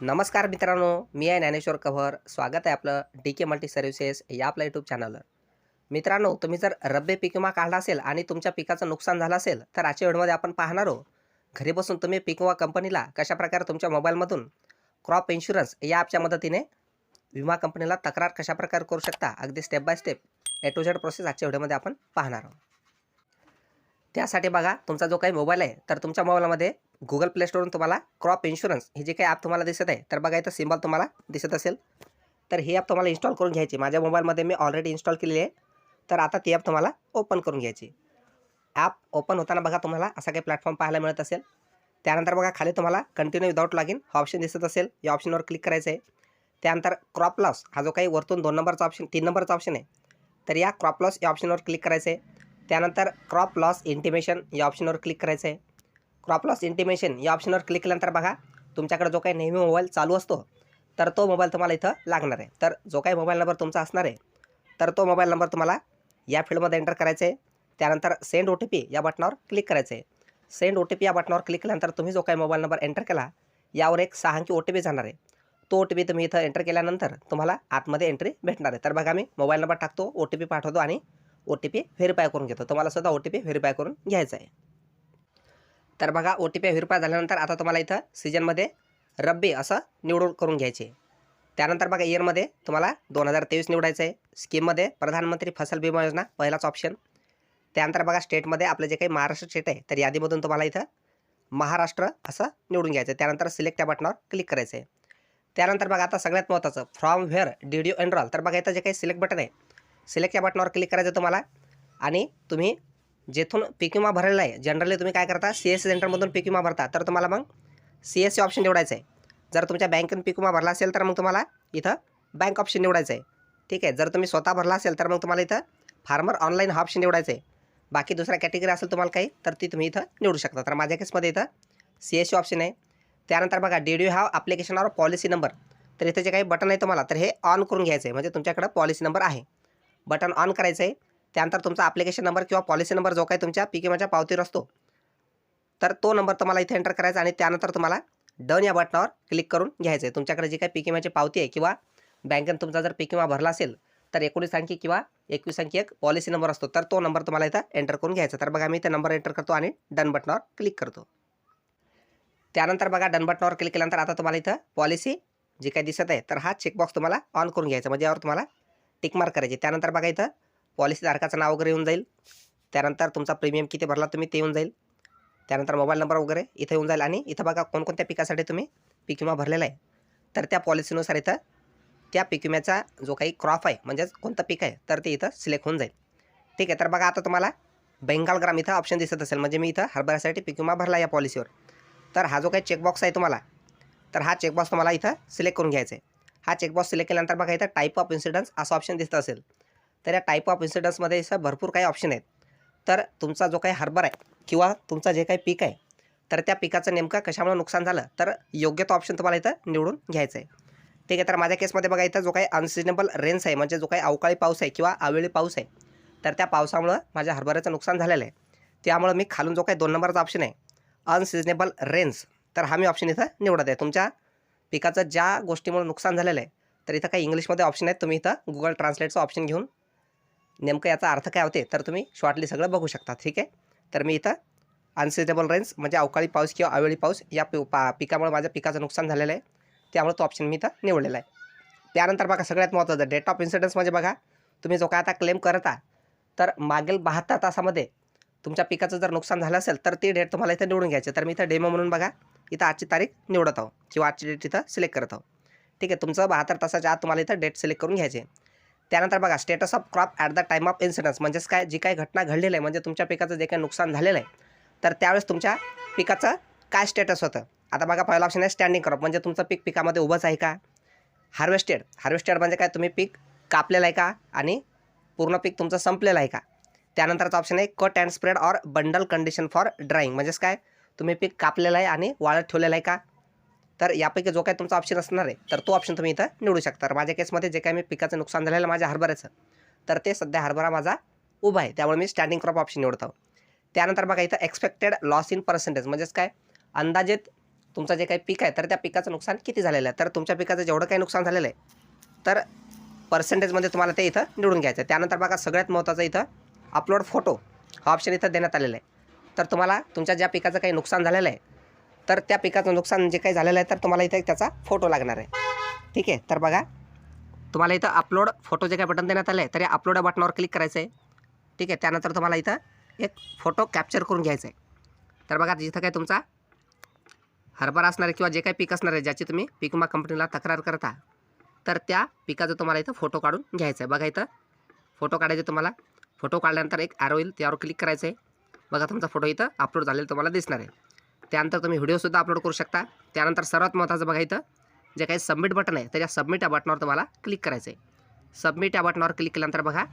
नमस्कार मित्रांनो मी आहे ज्ञानेश्वर कव्हर. स्वागत आहे आपलं डी के मल्टी सर्व्हिसेस या आपल्या यूट्यूब चॅनलवर मित्रांनो तुम्ही जर रब्बी पीक विमा काढला असेल आणि तुमच्या पिकाचं नुकसान झालं असेल तर आजच्या व्हिडिओमध्ये आपण पाहणार आहोत घरी बसून तुम्ही पीक विमा कंपनीला कशाप्रकारे तुमच्या मोबाईलमधून क्रॉप इन्शुरन्स या ॲपच्या मदतीने विमा कंपनीला तक्रार कशाप्रकारे करू शकता अगदी step by step A to Z process आजच्या व्हिडिओमध्ये आपण पाहणार आहोत. त्यासाठी बघा तुमचा जो काही मोबाईल आहे तर तुमच्या मोबाईलमध्ये गुगल प्लेस्टोरवरून तुम्हाला क्रॉप इन्शुरन्स हे जे काही ॲप तुम्हाला दिसत आहे तर बघा इथं सिम्बॉल तुम्हाला दिसत असेल. तर ही ॲप तुम्हाला इन्स्टॉल करून घ्यायची. माझ्या मोबाईलमध्ये मी ऑलरेडी इन्स्टॉल केलेली आहे. तर आता ती ॲप तुम्हाला ओपन करून घ्यायची. ॲप ओपन होताना बघा तुम्हाला असा काही प्लॅटफॉर्म पाहायला मिळत असेल. त्यानंतर बघा खाली तुम्हाला कंटिन्यू विदाउट लॉग इन हा ऑप्शन दिसत असेल. या ऑप्शनवर क्लिक करायचं आहे त्यानंतर क्रॉप लॉस हा जो काही वरतून दोन नंबरचा ऑप्शन तीन नंबरचा ऑप्शन आहे तर या क्रॉप लॉस या ऑप्शनवर क्लिक करायचं आहे त्यानंतर क्रॉप लॉस इंटिमेशन या ऑप्शनवर क्लिक करायचं आहे क्रॉप लॉस इंटिमेशन या ऑप्शनवर क्लिक केल्यानंतर बघा तुमच्याकडे जो काही नेहमी मोबाईल चालू असतो तर तो मोबाईल तुम्हाला इथं लागणार आहे. तर जो काही मोबाईल नंबर तुमचा असणार आहे तर तो मोबाईल नंबर तुम्हाला या फील्डमध्ये एंटर करायचा आहे. त्यानंतर सेंड ओ टी पी या बटनावर क्लिक करायचं आहे. सेंड ओ टी पी या बटनावर क्लिक केल्यानंतर तुम्ही जो काही मोबाईल नंबर एंटर केला यावर एक सहा अंकी ओ टी पी जाणार आहे. तो ओ टी पी तुम्ही इथं एंटर केल्यानंतर तुम्हाला आतमध्ये एंट्री भेटणार आहे. तर बघा मी मोबाईल नंबर टाकतो ओ टी पी पाठवतो आणि ओ टी पी व्हेरीफाय करून घेतो. तुम्हाला सुद्धा ओ टी पी व्हेरीफाय करून घ्यायचा आहे. तर बघा ओ टी पी व्हेरीफाय झाल्यानंतर आता तुम्हाला इथं सीजनमध्ये रब्बी असं निवडून करून घ्यायचे. त्यानंतर बघा इयरमध्ये तुम्हाला दोन हजार तेवीस निवडायचं आहे स्कीममध्ये प्रधानमंत्री फसल विमा योजना पहिलाच ऑप्शन त्यानंतर बघा स्टेटमध्ये आपलं जे काही महाराष्ट्र स्टेट आहे तर यादीमधून तुम्हाला इथं महाराष्ट्र असं निवडून घ्यायचं आहे त्यानंतर सिलेक्ट या बटनावर क्लिक करायचं आहे त्यानंतर बघा आता सगळ्यात महत्त्वाचं from where D D enrol तर बघा इथं जे काही सिलेक्ट बटन आहे सिलेक्ट या बटनावर क्लिक करायचं तुम्हाला. आणि तुम्ही जेथून पीक विमा भरलेला आहे. जनरली तुम्ही काय करता? सी एस सेंटरमधून पीक विमा भरता. तर तुम्हाला मग सी एस सी ऑप्शन निवडायचं आहे. जर तुमच्या बँकेतून पीक विमा भरला असेल तर मग तुम्हाला इथं बँक ऑप्शन निवडायचं आहे. ठीक आहे? जर तुम्ही स्वतः भरला असेल तर मग तुम्हाला इथं फार्मर ऑनलाईन हा ऑप्शन निवडायचं आहे. बाकी दुसऱ्या कॅटेगरी असेल तुम्हाला काही तर ती तुम्ही इथं निवडू शकता. तर माझ्या केसमध्ये इथं सी एस सी ऑप्शन आहे. त्यानंतर बघा डी डी हॅव ॲप्लिकेशनवर पॉलिसी नंबर तर इथे जे काही बटन आहे तुम्हाला तर हे ऑन करून घ्यायचं आहे. म्हणजे तुमच्याकडं पॉलिसी नंबर आहे. बटन ऑन करायचं आहे. त्यानंतर तुमचा ॲप्लिकेशन नंबर किंवा पॉलिसी नंबर जो काही तुमच्या पी केमाच्या पावतीवर असतो तर तो नंबर तुम्हाला इथे एंटर करायचा आणि त्यानंतर तुम्हाला डन या बटनावर क्लिक करून घ्यायचं आहे. तुमच्याकडे जी काही पी विम्याची पावती आहे किंवा बँकेनं तुमचा जर पी विमा भरला असेल तर एकोणीस अंकी किंवा एकवीस अंकी एक पॉलिसी नंबर असतो. तर तो नंबर तुम्हाला इथं एंटर करून घ्यायचा तर बघा मी इथे नंबर एंटर करतो आणि डन बटनावर क्लिक करतो. त्यानंतर बघा डन बटनावर क्लिक केल्यानंतर आता तुम्हाला इथं पॉलिसी जी काही दिसत आहे तर हा चेकबॉक्स तुम्हाला ऑन करून घ्यायचा म्हणजे यावर तुम्हाला टिकमार्क करायची त्यानंतर बघा इथं पॉलिसी धारकाचं नाव वगैरे येऊन जाईल. त्यानंतर तुमचा प्रीमियम किती भरला तुम्ही ते येऊन जाईल. त्यानंतर मोबाईल नंबर वगैरे इथं येऊन जाईल आणि इथं बघा कोणकोणत्या पिकासाठी तुम्ही पीक विमा भरलेला आहे. तर त्या पॉलिसीनुसार इथं त्या पीक विम्याचा जो काही क्रॉप आहे म्हणजेच कोणतं पीक आहे तर ते इथं सिलेक्ट होऊन जाईल. ठीक आहे तर बघा आता तुम्हाला बेंगाल ग्राम इथं ऑप्शन दिसत असेल. म्हणजे मी इथं हरभऱ्यासाठी पीक विमा भरला या पॉलिसीवर तर हा जो काही चेकबॉक्स आहे तुम्हाला तर हा चेकबॉक्स तुम्हाला इथं सिलेक्ट करून घ्यायचा आहे. हा चेकबॉक्स सिलेक्ट केल्यानंतर बघा इथं टाईप ऑफ इन्सिडन्स असं ऑप्शन दिसत असेल. तर या टाईप ऑफ इन्सिडन्समध्ये इथं भरपूर काही ऑप्शन आहेत. तर तुमचा जो काही हरभरा आहे किंवा तुमचा जे काही पीक आहे तर त्या पिकाचं नेमकं कशामुळे नुकसान झालं? तर योग्य तो ऑप्शन तुम्हाला इथं निवडून घ्यायचं आहे. ठीक आहे तर माझ्या केसमध्ये बघा इथं जो काही अनसिजनेबल रेन्स आहे म्हणजे जो काही अवकाळी पाऊस आहे किंवा आवेळी पाऊस आहे तर त्या पावसामुळं माझ्या हरभऱ्याचं नुकसान झालेलं आहे. त्यामुळं मी खालून जो काही दोन नंबरचा ऑप्शन आहे अनसिजनेबल रेन्स तर हा मी ऑप्शन इथं निवडत आहे. तुमच्या पिकाचं ज्या गोष्टीमुळे नुकसान झालेलं आहे तर इथं काही इंग्लिशमध्ये ऑप्शन आहेत तुम्ही इथं गुगल ट्रान्सलेटचं ऑप्शन घेऊन नेमकं याचा अर्थ काय होते? तर तुम्ही शॉर्टली सगळं बघू शकता ठीक आहे? तर मी इथं अनसिजनेबल रेन्स म्हणजे अवकाळी पाऊस किंवा अवेळी पाऊस या पि पा पिकामुळे माझ्या पिकाचं नुकसान झालेलं आहे. त्यामुळे तो ऑप्शन मी इथं निवडलेला आहे. त्यानंतर बघा सगळ्यात महत्त्वाचं डेट ऑफ इन्सिडन्स म्हणजे बघा तुम्ही जो काय आता क्लेम करता तर मागील बहात्तर तासामध्ये तुमच्या पिकाचं जर नुकसान झालं असेल तर ती डेट तुम्हाला इथं निवडून घ्यायची. तर मी इथं डेमो म्हणून बघा इथं आजची तारीख निवडत आहो किंवा आजची डेट इथं सिलेक्ट करत आहो ठीक आहे तुमचं बहात्तर तासाच्या आत तुम्हाला इथं डेट सिलेक्ट करून घ्यायची. त्यानंतर बघा status of crop at the time of incidence म्हणजेच काय जी काही घटना घडलेली आहे म्हणजे तुमच्या पिकाचं जे काही नुकसान झालेलं आहे तर त्यावेळेस तुमच्या पिकाचं काय स्टेटस होतं? आता बघा पहिला ऑप्शन आहे स्टँडिंग क्रॉप म्हणजे तुमचं पीक पिकामध्ये उभंच आहे का? हार्वेस्टेड हार्वेस्टेड म्हणजे काय? तुम्ही पीक कापलेलं आहे का? आणि पूर्ण पीक तुमचं संपलेलं आहे का? त्यानंतरचा ऑप्शन आहे cut and spread or bundle condition for drying म्हणजेच काय? तुम्ही पीक कापलेलं आहे आणि वाळत ठेवलेलं आहे का? तर यापैकी जो काय तुमचा ऑप्शन असणार आहे तर तो ऑप्शन तुम्ही इथं निवडू शकता. तर माझ्या केसमध्ये जे काय मी पिकाचं नुकसान झालेलं आहे माझ्या हरभऱ्याचं तर ते सध्या हरभरा माझा उभा आहे. त्यामुळे मी स्टँडिंग क्रॉप ऑप्शन निवडतो. त्यानंतर बघा इथं एक्सपेक्टेड लॉस इन पर्सेंटेज म्हणजेच काय? अंदाजेत तुमचं जे काही पीक आहे तर त्या पिकाचं नुकसान किती झालेलं आहे? तर तुमच्या पिकाचं जेवढं काही नुकसान झालेलं आहे तर पर्सेंटेजमध्ये तुम्हाला ते इथं निवडून घ्यायचं आहे. त्यानंतर बघा सगळ्यात महत्त्वाचं इथं अपलोड फोटो हा ऑप्शन इथं देण्यात आलेला आहे. तर तुम्हाला तुमच्या ज्या पिकाचं काही नुकसान झालेलं आहे तर त्या पिकाचं नुकसान जे काही झालेलं आहे तर तुम्हाला इथे त्याचा फोटो लागणार आहे. ठीक आहे? तर बघा. तुम्हाला इथं अपलोड फोटो जे काही बटन देण्यात आलं आहे तर या अपलोड या बटनावर क्लिक करायचं आहे ठीक आहे? त्यानंतर तुम्हाला इथं एक फोटो कॅप्चर करून घ्यायचा आहे तर बघा जिथं काय तुमचा हरभरा असणार किंवा जे काही पीक असणार आहे ज्याची तुम्ही पीक विमा कंपनीला तक्रार करता तर त्या पिकाचा तुम्हाला इथं फोटो काढून घ्यायचा आहे बघा इथं फोटो काढायचे तुम्हाला. फोटो काढल्यानंतर एक ॲरो येईल त्यावर क्लिक करायचं आहे बघा तुमचा फोटो इथं अपलोड झालेला तुम्हाला दिसणार आहे. त्यानंतर तुम्ही व्हिडिओसुद्धा अपलोड करू शकता. त्यानंतर सर्वात महत्त्वाचं बघा इथं जे काही सबमिट बटन आहे त्याच्या सबमिट या बटनावर तुम्हाला क्लिक करायचं आहे सबमिट या बटनावर क्लिक केल्यानंतर बघा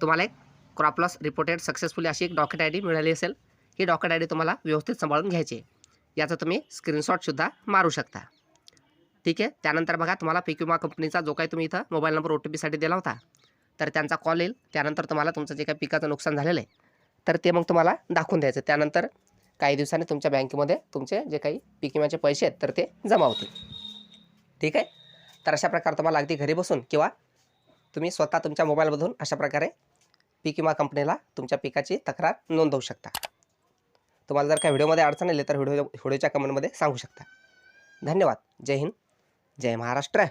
तुम्हाला एक क्रॉपलॉस रिपोर्टेड सक्सेसफुली अशी एक डॉक्युमेंट आय डी मिळाली असेल. ही डॉक्युमेंट आय डी तुम्हाला व्यवस्थित सांभाळून घ्यायची आहे. याचा तुम्ही स्क्रीनशॉटसुद्धा मारू शकता. ठीक आहे? त्यानंतर बघा तुम्हाला पीक विमा कंपनीचा जो काही तुम्ही इथं मोबाईल नंबर ओ टी पीसाठी दिला होता तर त्यांचा कॉल येईल. त्यानंतर तुम्हाला तुमचं जे काही पिकाचं नुकसान झालेलं आहे तर ते मग तुम्हाला दाखवून द्यायचं त्यानंतर काही दिवसांनी तुमच्या बँकेमध्ये तुमचे जे काही पीक विम्याचे पैसे आहेत तर ते जमा होतील. ठीक आहे? तर अशा प्रकारे तुम्हाला अगदी घरी बसून किंवा तुम्ही स्वतः तुमच्या मोबाईलमधून अशा प्रकारे पीक विमा कंपनीला तुमच्या पिकाची तक्रार नोंदवू शकता. तुम्हाला जर काही व्हिडिओमध्ये अडचण आली तर व्हिडिओ व्हिडिओच्या कमेंटमध्ये सांगू शकता. धन्यवाद. जय हिंद. जय महाराष्ट्र.